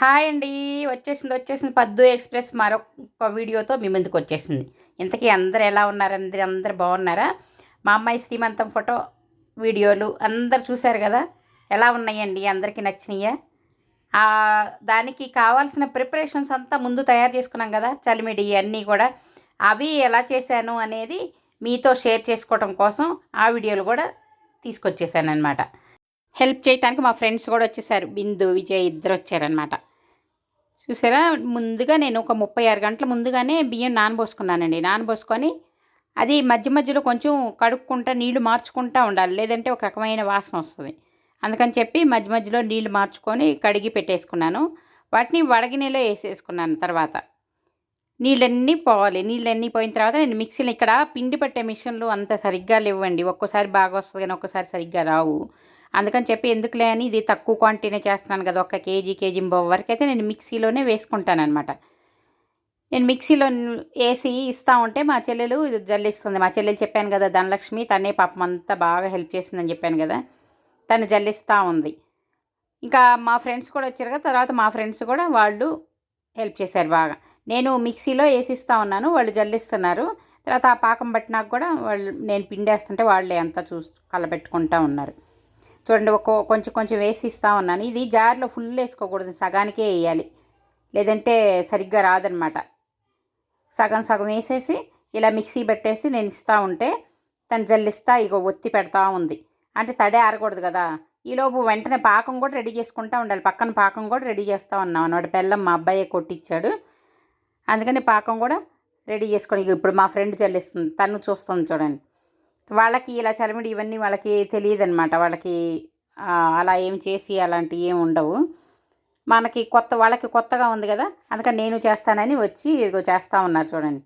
Hi అండి. వచ్చేసింది వచ్చేసింది పద్దు ఎక్స్ప్రెస్ మరొక వీడియోతో మీ ముందుకు వచ్చేసింది. ఇంతకీ అందరు ఎలా ఉన్నారు? అందరు అందరు బాగున్నారా? మా అమ్మాయి శ్రీమంతం ఫోటో వీడియోలు అందరు చూశారు కదా? ఎలా ఉన్నాయండి? అందరికీ నచ్చినాయా? దానికి కావాల్సిన ప్రిపరేషన్స్ అంతా ముందు తయారు చేసుకున్నాం కదా? చలిమిడి అన్నీ కూడా. అవి ఎలా చేశాను అనేది మీతో షేర్ చేసుకోవడం కోసం ఆ వీడియోలు కూడా తీసుకొచ్చేసాను అనమాట హెల్ప్ చేయడానికి మా ఫ్రెండ్స్ కూడా వచ్చేసారు. బిందు విజయ్ ఇద్దరు వచ్చారనమాట చూసారా? ముందుగా నేను ఒక ముప్పై ఆరు గంటల ముందుగానే బియ్యం నానబోసుకున్నానండి. నానబోసుకొని అది మధ్య మధ్యలో కొంచెం కడుక్కుంటా నీళ్ళు మార్చుకుంటా ఉండాలి. లేదంటే ఒక రకమైన వాసన వస్తుంది. అందుకని చెప్పి మధ్య మధ్యలో నీళ్ళు మార్చుకొని కడిగి పెట్టేసుకున్నాను. వాటిని వడగినీలో వేసేసుకున్నాను తర్వాత. నీళ్ళన్నీ పోవాలి. నీళ్ళన్నీ పోయిన తర్వాత నేను మిక్సీలో ఇక్కడ పిండి పట్టే మిషన్లు అంత సరిగ్గా లేవండి. ఒక్కోసారి బాగా వస్తుంది కానీ ఒక్కోసారి సరిగ్గా రావు. అందుకని చెప్పి ఎందుకులే అని ఇది తక్కువ క్వాంటిటీనే చేస్తున్నాను కదా ఒక కేజీ కేజీ వరకు అయితే నేను మిక్సీలోనే వేసుకుంటాను అనమాట నేను మిక్సీలో వేసి ఇస్తా ఉంటే మా చెల్లెలు ఇది జల్లిస్తుంది. మా చెల్లెలు చెప్పాను కదా ధనలక్ష్మి తనే పాపం అంతా బాగా హెల్ప్ చేసిందని చెప్పాను కదా తను జల్లిస్తూ ఉంది. ఇంకా మా ఫ్రెండ్స్ కూడా వచ్చారు కదా తర్వాత మా ఫ్రెండ్స్ కూడా వాళ్ళు హెల్ప్ చేశారు బాగా. నేను మిక్సీలో వేసిస్తూ ఉన్నాను వాళ్ళు జల్లిస్తున్నారు. తర్వాత ఆ పాకం పట్టినాక కూడా వాళ్ళు నేను పిండేస్తుంటే వాళ్ళే అంతా చూస్తూ కలబెట్టుకుంటూ ఉన్నారు. చూడండి ఒక్కో కొంచెం కొంచెం వేసి ఇస్తా ఉన్నాను. ఇది జార్లో ఫుల్ వేసుకోకూడదు సగానికే వేయాలి. లేదంటే సరిగ్గా రాదనమాట. సగం సగం వేసేసి ఇలా మిక్సీ పెట్టేసి నేను ఇస్తూ ఉంటే తను జల్లిస్తా ఇగో ఒత్తి పెడతా ఉంది. అంటే తడే ఆరకూడదు కదా. ఈలోపు వెంటనే పాకం కూడా రెడీ చేసుకుంటూ ఉండాలి. పక్కన పాకం కూడా రెడీ చేస్తూ ఉన్నాం అన్నమాట. బెల్లం మా అబ్బాయే కొట్టించాడు అందుకని పాకం కూడా రెడీ చేసుకొని ఇప్పుడు మా ఫ్రెండ్ జల్లిస్తుంది. తను చూస్తుంది చూడండి. వాళ్ళకి ఇలా చలిమిడి ఇవన్నీ వాళ్ళకి తెలియదు అనమాట వాళ్ళకి అలా ఏం చేసి అలాంటివి ఏమి ఉండవు. మనకి కొత్త వాళ్ళకి కొత్తగా ఉంది కదా అందుకని నేను చేస్తానని వచ్చి ఇదిగో చేస్తూ ఉన్నారు చూడండి.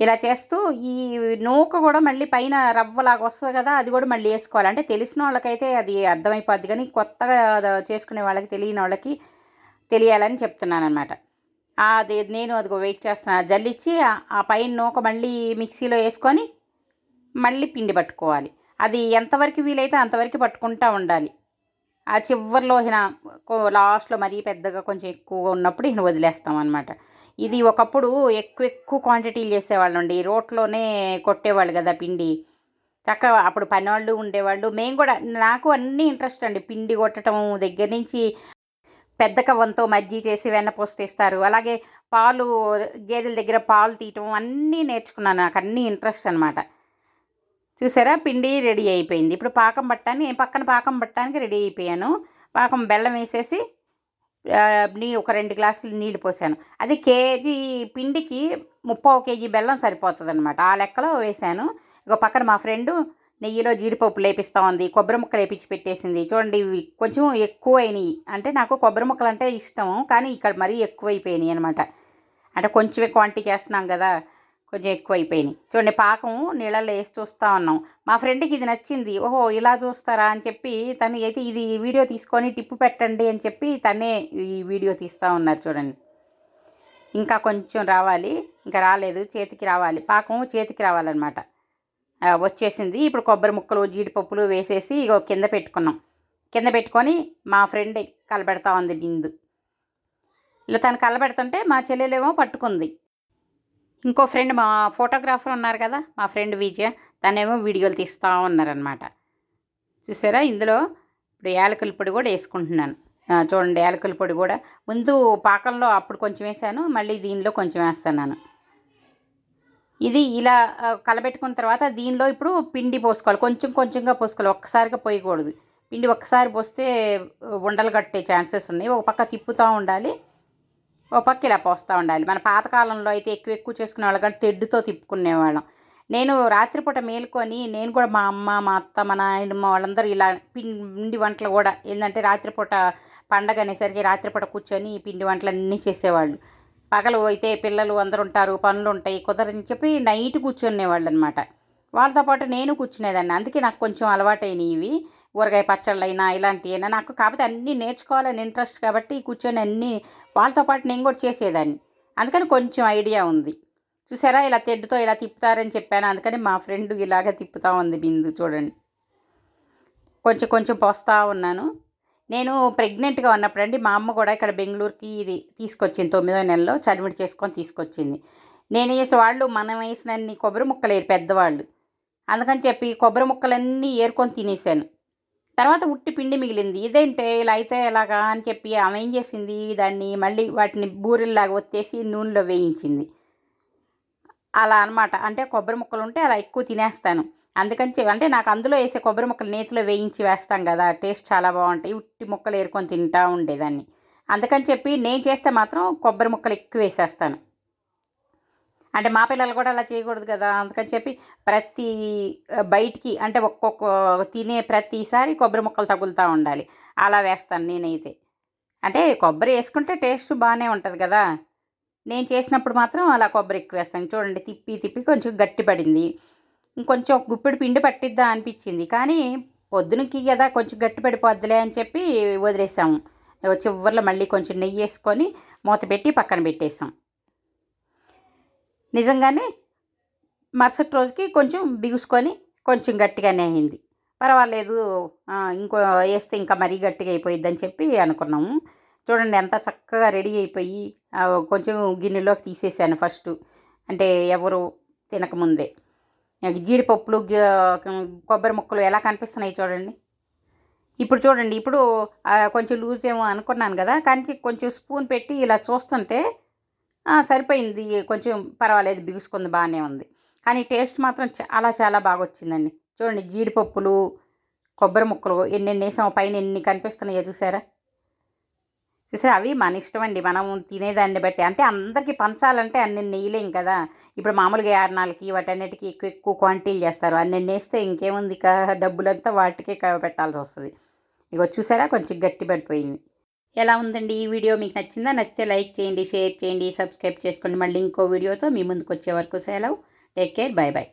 ఇలా చేస్తూ ఈ నూక కూడా మళ్ళీ పైన రవ్వలాగా వస్తుంది కదా అది కూడా మళ్ళీ వేసుకోవాలి. అంటే తెలిసిన వాళ్ళకైతే అది అర్థమైపోద్ది కానీ కొత్తగా చేసుకునే వాళ్ళకి తెలియని వాళ్ళకి తెలియాలని చెప్తున్నాను అనమాట అది నేను అదిగో వెయిట్ చేస్తున్నాను జల్లిచ్చి ఆ పైన నూక మళ్ళీ మిక్సీలో వేసుకొని మళ్ళీ పిండి పట్టుకోవాలి. అది ఎంతవరకు వీలైతే అంతవరకు పట్టుకుంటూ ఉండాలి. ఆ చివరిలో ఈయన లాస్ట్లో మరీ పెద్దగా కొంచెం ఎక్కువగా ఉన్నప్పుడు ఈయన వదిలేస్తాం అనమాట ఇది ఒకప్పుడు ఎక్కువ ఎక్కువ క్వాంటిటీలు చేసేవాళ్ళు అండి. రోట్లోనే కొట్టేవాళ్ళు కదా పిండి. చక్కగా అప్పుడు పనివాళ్ళు ఉండేవాళ్ళు. మేము కూడా నాకు అన్నీ ఇంట్రెస్ట్ అండి. పిండి కొట్టడం దగ్గర నుంచి పెద్ద కవ్వంతో మజ్జి చేసి వెన్నపోస్తీస్తారు అలాగే పాలు గేదెల దగ్గర పాలు తీయటం అన్నీ నేర్చుకున్నాను. నాకు అన్నీ ఇంట్రెస్ట్ అనమాట చూసారా? పిండి రెడీ అయిపోయింది. ఇప్పుడు పాకం పట్టాన్ని నేను పక్కన పాకం పట్టడానికి రెడీ అయిపోయాను. పాకం బెల్లం వేసేసి ఆ, నీళ్ళు ఒక రెండు గ్లాసులు నీళ్ళు పోసాను. అది కేజీ పిండికి ముప్పై కేజీ బెల్లం సరిపోతుంది అనమాట ఆ లెక్కలో వేసాను. ఇక పక్కన మా ఫ్రెండు నెయ్యిలో జీడిపప్పు లేపిస్తూ ఉంది. కొబ్బరి ముక్కలు వేపించి పెట్టేసింది. చూడండి ఇవి కొంచెం ఎక్కువ అయినాయి అంటే నాకు కొబ్బరి ముక్కలు అంటే ఇష్టం. కానీ ఇక్కడ మరీ ఎక్కువైపోయినాయి అనమాట అంటే కొంచెమే క్వాంటిటీ చేస్తున్నాం కదా. కొంచెం ఎక్కువ అయిపోయినాయి చూడండి పాకం నీళ్ళల్లో వేసి చూస్తూ ఉన్నాం. మా ఫ్రెండ్కి ఇది నచ్చింది. ఓహో ఇలా చూస్తారా అని చెప్పి తను అయితే ఇది వీడియో తీసుకొని టిప్పు పెట్టండి అని చెప్పి తనే ఈ వీడియో తీస్తూ ఉన్నారు చూడండి. ఇంకా కొంచెం రావాలి. ఇంకా రాలేదు. చేతికి రావాలి. పాకం చేతికి రావాలన్నమాట. వచ్చేసింది. ఇప్పుడు కొబ్బరి ముక్కలు జీడిపప్పులు వేసేసి ఇగో కింద పెట్టుకున్నాం. కింద పెట్టుకొని మా ఫ్రెండ్ కలబెడతా ఉంది బిందు. ఇలా తను కలబెడుతుంటే మా చెల్లెలేమో పట్టుకుంది. ఇంకో ఫ్రెండ్ మా ఫోటోగ్రాఫర్ ఉన్నారు కదా మా ఫ్రెండ్ విజయ తనేమో వీడియోలు తీస్తూ ఉన్నారనమాట చూసారా? ఇందులో ఇప్పుడు యాలకుల పొడి కూడా వేసుకుంటున్నాను. చూడండి యాలకుల పొడి కూడా. ముందు పాకంలో అప్పుడు కొంచెం వేసాను మళ్ళీ దీనిలో కొంచెం వేస్తున్నాను. ఇది ఇలా కలబెట్టుకున్న తర్వాత దీనిలో ఇప్పుడు పిండి పోసుకోవాలి. కొంచెం కొంచెంగా పోసుకోవాలి. ఒక్కసారిగా పోయకూడదు. పిండి ఒక్కసారి పోస్తే ఉండలు కట్టే ఛాన్సెస్ ఉన్నాయి. ఒక పక్క తిప్పుతూ ఉండాలి. ఓ పక్క ఇలా పోస్తూ ఉండాలి. మన పాతకాలంలో అయితే ఎక్కువ ఎక్కువ చేసుకునే వాళ్ళు కానీ తెడ్డుతో తిప్పుకునేవాళ్ళం నేను రాత్రిపూట మేలుకొని నేను కూడా మా అమ్మ మా అత్త మా నాయనమ్మ వాళ్ళందరూ ఇలా పిండి వంటలు కూడా ఏంటంటే రాత్రిపూట పండగ అనేసరికి రాత్రిపూట కూర్చొని ఈ పిండి వంటలు అన్నీ చేసేవాళ్ళు. పగలు అయితే పిల్లలు అందరు ఉంటారు పనులు ఉంటాయి కుదరని చెప్పి నైట్ కూర్చునేవాళ్ళు అనమాట వాళ్ళతో పాటు నేను కూర్చునేదాన్ని. అందుకే నాకు కొంచెం అలవాటైనవి. ఇవి ఊరగాయ పచ్చళ్ళైనా ఇలాంటివి అయినా నాకు కాకపోతే అన్నీ నేర్చుకోవాలని ఇంట్రెస్ట్ కాబట్టి కూర్చొని అన్నీ వాళ్ళతో పాటు నేను కూడా చేసేదాన్ని. అందుకని కొంచెం ఐడియా ఉంది. చూసారా ఇలా తెడ్డుతో ఇలా తిప్పుతారని చెప్పాను. అందుకని మా ఫ్రెండ్ ఇలాగ తిప్పుతా ఉంది బిందు చూడండి. కొంచెం కొంచెం పోస్తూ ఉన్నాను. నేను ప్రెగ్నెంట్గా ఉన్నప్పుడు అండి మా అమ్మ కూడా ఇక్కడ బెంగళూరుకి ఇది తీసుకొచ్చింది తొమ్మిదో నెలలో చలిమిడి చేసుకొని తీసుకొచ్చింది. నేను వేసే వాళ్ళు మనం వేసినన్ని కొబ్బరి ముక్కలు వేరు పెద్దవాళ్ళు. అందుకని చెప్పి కొబ్బరి ముక్కలన్నీ ఏరుకొని తినేసాను. తర్వాత ఉట్టి పిండి మిగిలింది. ఇదేంటే ఇలా అయితే ఎలాగా అని చెప్పి ఆమె ఏం చేసింది? దాన్ని మళ్ళీ వాటిని బూరెల్లాగా వచ్చేసి నూనెలో వేయించింది. అలా అనమాట అంటే కొబ్బరి ముక్కలు ఉంటే అలా ఎక్కువ తినేస్తాను. అందుకని అంటే నాకు అందులో వేసే కొబ్బరి ముక్కలు నేతిలో వేయించి వేస్తాం కదా టేస్ట్ చాలా బాగుంటాయి. ఉట్టి ముక్కలు ఏరుకొని తింటా ఉండేదాన్ని. అందుకని చెప్పి నేను చేస్తే మాత్రం కొబ్బరి ముక్కలు ఎక్కువ వేసేస్తాను. అంటే మా పిల్లలు కూడా అలా చేయకూడదు కదా అందుకని చెప్పి ప్రతి బయటికి అంటే ఒక్కొక్క తినే ప్రతిసారి కొబ్బరి ముక్కలు తగులుతూ ఉండాలి. అలా వేస్తాను నేనైతే. అంటే కొబ్బరి వేసుకుంటే టేస్ట్ బాగానే ఉంటుంది కదా. నేను చేసినప్పుడు మాత్రం అలా కొబ్బరి ఎక్కువ వేస్తాను. చూడండి తిప్పి తిప్పి కొంచెం గట్టి పడింది. ఇంకొంచెం గుప్పిడి పిండి పట్టిద్దా అనిపించింది. కానీ పొద్దునకి కదా కొంచెం గట్టి పడిపోద్దిలే అని చెప్పి వదిలేసాము. చివరిలో మళ్ళీ కొంచెం నెయ్యి వేసుకొని మూత పెట్టి పక్కన పెట్టేసాం. నిజంగానే మరుసటి రోజుకి కొంచెం బిగుసుకొని కొంచెం గట్టిగానే అయింది. పర్వాలేదు ఇంకో వేస్తే ఇంకా మరీ గట్టిగా అయిపోయిద్దని చెప్పి అనుకున్నాము. చూడండి ఎంత చక్కగా రెడీ అయిపోయి కొంచెం గిన్నెలోకి తీసేసాను ఫస్ట్. అంటే ఎవరు తినకముందే జీడిపప్పులు కొబ్బరి ముక్కలు ఎలా కనిపిస్తున్నాయి చూడండి. ఇప్పుడు చూడండి ఇప్పుడు కొంచెం లూజ్ ఏమో అనుకున్నాను కదా కానీ కొంచెం స్పూన్ పెట్టి ఇలా చూస్తుంటే సరిపోయింది కొంచెం పర్వాలేదు బిగుసుకుంది బాగానే ఉంది. కానీ టేస్ట్ మాత్రం చాలా చాలా బాగా వచ్చిందండి చూడండి జీడిపప్పులు కొబ్బరి ముక్కలు ఎన్నెన్ని వేసాం పైన ఎన్ని కనిపిస్తున్నాయో చూసారా? చూసారా అవి మన ఇష్టం అండి మనం తినేదాన్ని బట్టి. అంటే అందరికీ పంచాలంటే అన్ని నెయ్యలేం కదా. ఇప్పుడు మామూలుగా యారణాలకి వాటన్నిటికీ ఎక్కువ ఎక్కువ క్వాంటిటీలు చేస్తారు. అన్ని వేస్తే ఇంకేముంది ఇక డబ్బులంతా వాటికే పెట్టాల్సి వస్తుంది. ఇక చూసారా కొంచెం గట్టి పడిపోయింది ఎలా ఉందండి ఈ వీడియో? మీకు నచ్చిందా? నచ్చితే లైక్ చేయండి షేర్ చేయండి సబ్స్క్రైబ్ చేసుకోండి. మళ్ళీ ఇంకో వీడియోతో మీ ముందుకు వచ్చే వరకు సెలవు. Take care. Bye bye